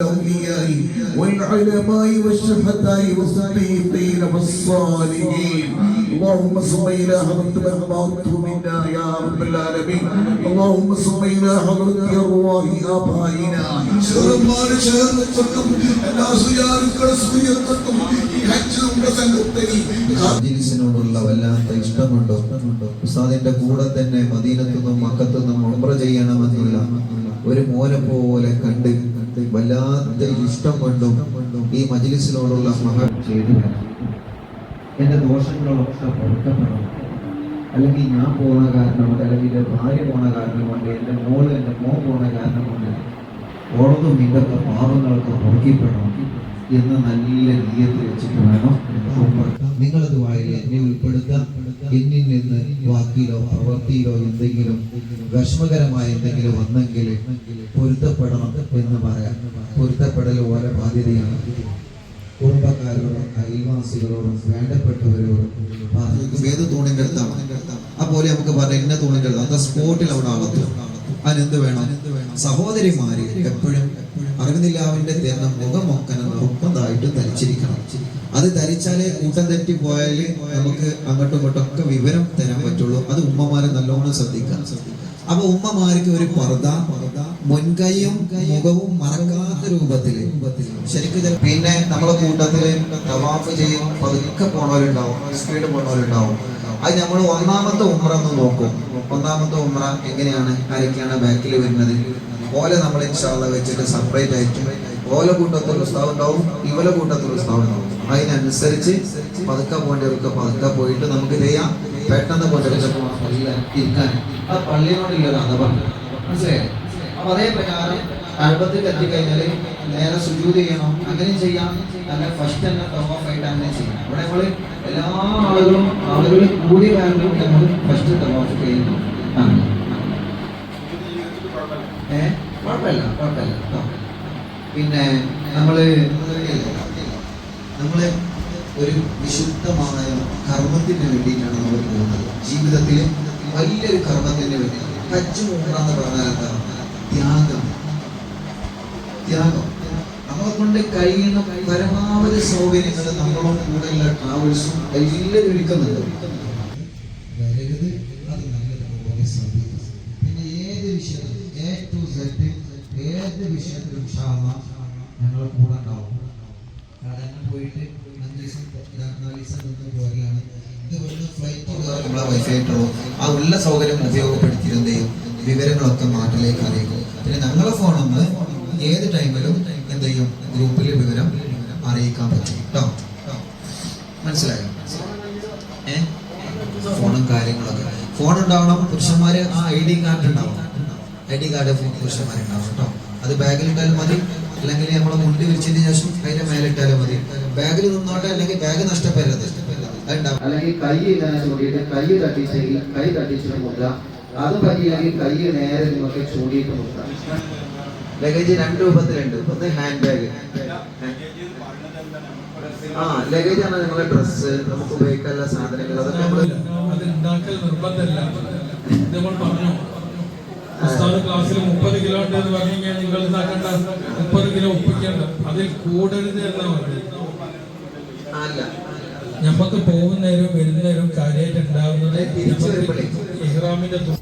الأولياء والعلماء والشهداء والصديقين والصالحين اللهم صل إلى حضرة من منا يا رب العالمين اللهم صل إلى حضرة أرواح آبائنا ചെറുമാര് ചേർന്നിട്ടും എല്ലാ സുയാറുക്കളെ സുയത്തും ഈ ഹജ്ജ് നമ്മുടെ സംഘത്തിൽ മജ്ലിസിനോടുള്ള വല്ലാത്ത ഇഷ്ടമുണ്ടോ ഉസ്താദിന്റെ കൂടെ തന്നെ മദീനത്തുനിന്നും മക്കത്തുനിന്നും ഉംറ ചെയ്യണമെന്നുള്ള ഒരു മോനെ പോലെ കണ്ട് വല്ലാത്ത ഇഷ്ടം കൊണ്ടും ഈ മജിലിസിനോടുള്ള മഹ ചെയ്തു എന്റെ ദോഷങ്ങളൊക്കെ പൊരുത്തപ്പെടണം അല്ലെങ്കിൽ ഞാൻ പോണ കൊണ്ട് അല്ലെങ്കിൽ എന്റെ ഭാര്യ പോണ കാരണം കൊണ്ട് എന്റെ മോൾ എന്റെ മോൻ പോണ കാരണം കൊണ്ട് ഓർന്നും ഇതൊക്കെ പാപങ്ങളൊക്കെ പൊറുക്കിപ്പെടണം. എന്ന് നല്ല നീയത്തിൽ വെച്ചിട്ട് വേണം നിങ്ങളത് വായിൽ എന്നെ ഉൾപ്പെടുത്താം എന്നിൽ നിന്ന് വാക്കിലോ പ്രവൃത്തിയിലോ എന്തെങ്കിലും വിഷമകരമായ എന്തെങ്കിലും വന്നെങ്കിൽ പൊരുത്തപ്പെടണം എന്ന് പറയാം. പൊരുത്തപ്പെടൽ ഓരോ ബാധ്യതയാണ്. കുടുംബക്കാരോടും അയൽവാസികളോടും വേണ്ടപ്പെട്ടവരോടും പറഞ്ഞു ഏത് തൂണിന്റെ അടുത്താണ്? അപ്പോലെ നമുക്ക് പറയാം ഇന്ന തൂണിന്റെ അടുത്ത്. അത് സ്പോട്ടിൽ അവിടെ അകത്തും. അതിനെന്ത് വേണം? സഹോദരിമാര് എപ്പോഴും അറിവില്ലാവിന്റെ മുഖം മുഖമൊക്കനെ നിർബന്ധമായിട്ട് ധരിച്ചിരിക്കണം. അത് ധരിച്ചാലേ കൂട്ടം തെറ്റി പോയാൽ നമുക്ക് അങ്ങോട്ടും ഇങ്ങോട്ടും ഒക്കെ വിവരം തരാൻ പറ്റുള്ളൂ. അത് ഉമ്മമാരെ നല്ലോണം ശ്രദ്ധിക്കാം അപ്പൊ ഉമ്മമാർക്ക് ഒരു പർദ മുൻകൈയും മുഖവും മറക്കാത്ത രൂപത്തിൽ. ശരിക്കും പിന്നെ നമ്മളെ കൂട്ടത്തിൽ ചെയ്യും പതുക്കെ പോണവരുണ്ടാവും സ്പീഡ് പോണവരുണ്ടാവും. അത് നമ്മൾ ഒന്നാമത്തെ ഉമ്ര ഒന്ന് നോക്കും. ഒന്നാമത്തെ ഉമ്ര എങ്ങനെയാണ് ആരൊക്കെയാണ് ബാക്കിൽ വരുന്നത്? ഓല നമ്മൾ ഇൻഷാള്ള വെച്ചിട്ട് സെപ്പറേറ്റ് ആയിരിക്കും ഓല കൂട്ടത്തിൽ ഉസ്താവ് ഉണ്ടാവും ഇവലെ കൂട്ടത്തിൽ ഉസ്താവ് ഉണ്ടാവും. അതിനനുസരിച്ച് പതുക്കെ പോകേണ്ടവർക്ക് പതുക്കെ പോയിട്ട് നമുക്ക് ചെയ്യാം? പെട്ടെന്ന് പോകേണ്ടവർക്ക് ഇരിക്കാൻ. ആ പള്ളിയോടില്ല അത് പറഞ്ഞു മനസ്സിലായോ? അപ്പൊ അതേ പ്രകാരം അഴുപത്തിൽ എത്തിക്കഴിഞ്ഞാൽ നേരെ സുജൂത് ചെയ്യണം. അങ്ങനെ ചെയ്യാം. അല്ല ഫസ്റ്റ് തന്നെ ടോപ്പ് ആയിട്ട് അങ്ങനെ ചെയ്യാം ഇവിടെ നമ്മൾ എല്ലാ ആളുകളും ആളുകൾ കൂടി കാരണം നമ്മൾ ഫസ്റ്റ് ടോപ്പ് ചെയ്യുന്നു. കുഴപ്പമില്ല കുഴപ്പമില്ല. പിന്നെ നമ്മൾ നമ്മൾ ഒരു വിശുദ്ധമായ കർമ്മത്തിന് വേണ്ടിയിട്ടാണ് നമ്മൾ പോകുന്നത്. ജീവിതത്തിലെ വലിയൊരു കർമ്മത്തിന് വേണ്ടി. കച്ചു മൂഹറ എന്ന് പറഞ്ഞാൽ എന്താ? ത്യാഗം. ത്യാഗം. നമ്മളെ കൊണ്ട് കഴിയുന്ന പരമാവധി സൗകര്യങ്ങൾ നമ്മളും കൂടെയുള്ള ട്രാവൽസും എല്ലാം ഒരുക്കുന്നുണ്ട്. വരരുത് പിന്നെ ഏത് ടു സെഡ് ഏത് വിഷയത്തിലും കൂടെ ഉണ്ടാവും. പോയിട്ട് ദിവസം ഫ്ലൈറ്റ് വിവരങ്ങളൊക്കെ നാട്ടിലേക്ക് അറിയിക്കും. പിന്നെ ഞങ്ങളെ ഫോണൊന്ന് ഏത് ടൈമിലും എന്ത് ചെയ്യും? ഗ്രൂപ്പിൽ വിവരം അറിയിക്കാൻ പറ്റും. കേട്ടോ? മനസ്സിലായോ? ഏ? ഫോണും കാര്യങ്ങളൊക്കെ. ഫോൺ ഉണ്ടാവണം പുരുഷന്മാര് ആ ഐ ഡി കാർഡ് ഉണ്ടാവണം. ഐ ഡി കാർഡ് പുരുഷന്മാരുണ്ടാവും കേട്ടോ? അത് ബാഗിൽ ഇട്ടാലും മതി. അല്ലെങ്കിൽ നമ്മൾ മുണ്ടി വിരിച്ചതിന് ശേഷം അതിന്റെ മേലിട്ടാലും മതി. ബാഗിൽ നിന്നോട്ടെ അല്ലെങ്കിൽ ബാഗ് നഷ്ടപ്പെടരുത്. അല്ലെങ്കിൽ കൈ ഇല്ലാതെ കൈ തട്ടിച്ചെങ്കിൽ കൈ തട്ടിച്ചിട്ട് മുദ്ര അത് പറ്റിയില്ലെങ്കിൽ കൈ നേരെ നിങ്ങൾക്ക് ചൂടിയിട്ട് മുട്ടാം. ലഗേജ് രണ്ട് രൂപത്തിലുണ്ട് ഒന്ന് ഹാൻഡ് ബാഗ് ആ ലഗേജ് ആണ് നിങ്ങളെ ഡ്രസ്സ് നമുക്ക് ഉപയോഗിക്കാനുള്ള സാധനങ്ങൾ. അതൊക്കെ നമ്മൾ അത് ഉണ്ടാക്കൽ നിർബന്ധമില്ല. നമ്മൾ പറഞ്ഞു. ഉസ്താദ് ക്ലാസ്സിൽ മുപ്പത് കിലോ ഉണ്ട് എന്ന് പറഞ്ഞു കഴിഞ്ഞാൽ നിങ്ങൾ ഇതാക്കണ്ട. മുപ്പത് കിലോ ഒപ്പിക്കണ്ട. അതിൽ കൂടരുത് എന്നാ പറഞ്ഞത്. അല്ല. ഞമ്മക്ക് പോകുന്നേരം വരുന്നേരം കാര്യമായിട്ട് ഉണ്ടാവുന്നത്. ഇഹ്റാമിന്റെ തു-